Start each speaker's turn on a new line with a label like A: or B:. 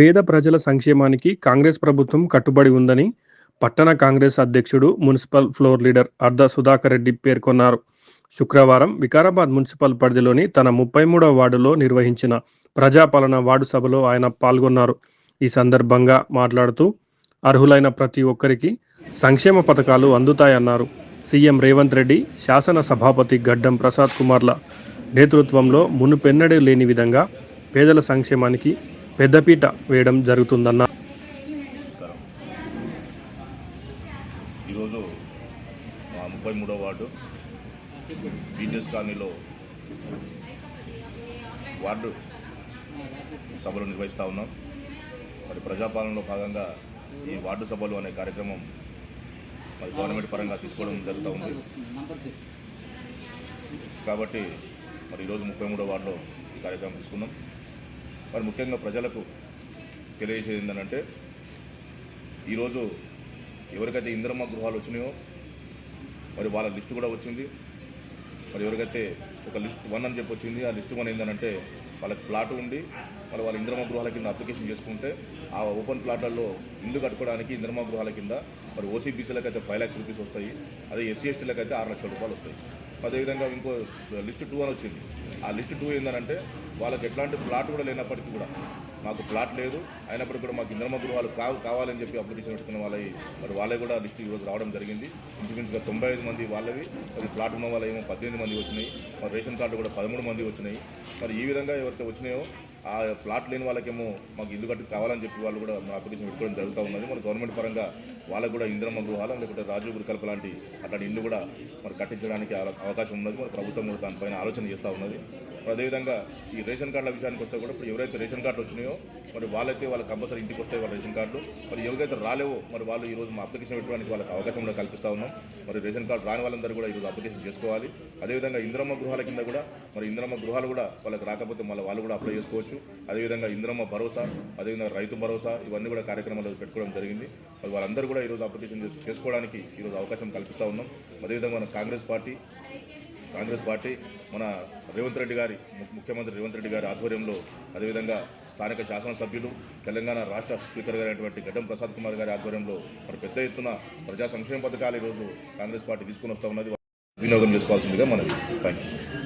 A: పేద ప్రజల సంక్షేమానికి కాంగ్రెస్ ప్రభుత్వం కట్టుబడి ఉందని పట్టణ కాంగ్రెస్ అధ్యక్షుడు మున్సిపల్ ఫ్లోర్ లీడర్ అర్ధ సుధాకర్ రెడ్డి పేర్కొన్నారు. శుక్రవారం వికారాబాద్ మున్సిపల్ పరిధిలోని తన ముప్పై మూడవ వార్డులో నిర్వహించిన ప్రజాపాలన వార్డు సభలో ఆయన పాల్గొన్నారు. ఈ సందర్భంగా మాట్లాడుతూ అర్హులైన ప్రతి ఒక్కరికి సంక్షేమ పథకాలు అందుతాయన్నారు. సీఎం రేవంత్ రెడ్డి శాసన సభాపతి గడ్డం ప్రసాద్ కుమార్ల నేతృత్వంలో మునుపెన్నడూ లేని విధంగా పేదల సంక్షేమానికి పెద్దపీట వేయడం
B: జరుగుతుందన్న. ఈరోజు మా ముప్పై మూడో వార్డు బీజెస్ కాలనీలో వార్డు సభలు నిర్వహిస్తూ ఉన్నాం. మరి ప్రజాపాలనలో భాగంగా ఈ వార్డు సభలు అనే కార్యక్రమం మరి గవర్నమెంట్ పరంగా తీసుకోవడం జరుగుతూ ఉంది. కాబట్టి మరి ఈరోజు ముప్పై మూడో వార్డులో ఈ కార్యక్రమం తీసుకున్నాం. మరి ముఖ్యంగా ప్రజలకు తెలియజేసేది ఏంటంటే ఈరోజు ఎవరికైతే ఇందిరమ్మ గృహాలు వచ్చినాయో మరి వాళ్ళ లిస్టు కూడా వచ్చింది. మరి ఎవరికైతే ఒక లిస్ట్ వన్ అని చెప్పి వచ్చింది ఆ లిస్ట్ వన్ ఏంటంటే వాళ్ళకి ప్లాట్ ఉండి మరి వాళ్ళ ఇంద్రమ్మ గృహాల కింద అప్లికేషన్ చేసుకుంటే ఆ ఓపెన్ ప్లాట్లలో ఇల్లు కట్టుకోవడానికి ఇంద్రమ్మ గృహాల కింద మరి ఓసీబీసీలకు అయితే ఫైవ్ ల్యాక్స్ రూపీస్ వస్తాయి. అదే ఎస్సీ ఎస్టీలకు అయితే ఆరు లక్షల రూపాయలు వస్తాయి. అదేవిధంగా ఇంకో లిస్ట్ టూ అని వచ్చింది. ఆ లిస్ట్ టూ ఏంటంటే వాళ్ళకి ఎట్లాంటి ప్లాట్ కూడా లేనప్పటికీ కూడా మాకు ప్లాట్ లేదు. అయినప్పటికీ కూడా మాకు ఇంద్రమ గృహాలు కావు కావాలని చెప్పి అప్లికేషన్ పెట్టుకున్న వాళ్ళవి మరి వాళ్ళే కూడా లిస్ట్ ఈరోజు రావడం జరిగింది. ఇంచుమించుగా తొంభై ఐదు మంది వాళ్ళవి మరి ప్లాట్ ఉన్న వాళ్ళేమో పద్దెనిమిది మంది వచ్చినాయి. మరి రేషన్ కార్డు కూడా పదమూడు మంది వచ్చినాయి. మరి ఈ విధంగా ఎవరైతే వచ్చినాయో ఆ ప్లాట్ లేని వాళ్ళకేమో మాకు ఇల్లు కట్టి కావాలని చెప్పి వాళ్ళు కూడా మా అప్లికేషన్ పెట్టుకోవడం జరుగుతూ ఉన్నది. మరి గవర్నమెంట్ పరంగా వాళ్ళకు కూడా ఇంద్రమ్మ గృహాలు లేకపోతే రాజీవ్ గురికల్ప లాంటి అట్లాంటి ఇల్లు కూడా మరి కట్టించడానికి అవకాశం ఉన్నది. మరి ప్రభుత్వం కూడా దానిపైన ఆలోచన చేస్తూ ఉన్నది. మరి అదేవిధంగా ఈ రేషన్ కార్డుల విషయానికి వస్తే కూడా ఇప్పుడు ఎవరైతే రేషన్ కార్డు వచ్చినాయో మరి వాళ్ళైతే వాళ్ళకి కంపల్సరీ ఇంటికి వస్తాయి వాళ్ళ రేషన్ కార్డు మరి ఎవరికైతే రాలేవో మరి వాళ్ళు ఈ రోజు మా అప్లికేషన్ పెట్టుకోవడానికి వాళ్ళకి అవకాశం కూడా కల్పిస్తూ ఉన్నాం. మరి రేషన్ కార్డు రాని వాళ్ళందరూ కూడా ఈరోజు అప్లికేషన్ చేసుకోవాలి. అదేవిధంగా ఇంద్రమ్మ గృహాల కింద కూడా మరి ఇంద్రమ్మ గృహాలు కూడా వాళ్ళకి రాకపోతే మళ్ళీ వాళ్ళు కూడా అప్లై చేసుకోవచ్చు. అదేవిధంగా ఇంద్రమ్మ భరోసా అదేవిధంగా రైతు భరోసా ఇవన్నీ కూడా కార్యక్రమాలు పెట్టుకోవడం జరిగింది. మరి వాళ్ళందరూ కూడా ఈరోజు అప్లికేషన్ చేసుకోవడానికి ఈరోజు అవకాశం కల్పిస్తూ ఉన్నాం. అదేవిధంగా మన కాంగ్రెస్ పార్టీ కాంగ్రెస్ పార్టీ మన రేవంత్ రెడ్డి గారి ముఖ్యమంత్రి రేవంత్ రెడ్డి గారి ఆధ్వర్యంలో అదేవిధంగా స్థానిక శాసనసభ్యులు తెలంగాణ రాష్ట్ర స్పీకర్ గారైనటువంటి గడ్డం ప్రసాద్ కుమార్ గారి ఆధ్వర్యంలో మరి పెద్ద ఎత్తున ప్రజా సంక్షేమ పథకాలు ఈరోజు కాంగ్రెస్ పార్టీ తీసుకుని వస్తూ ఉన్నది. వినియోగం చేసుకోవాల్సిందిగా మనవి. Thank you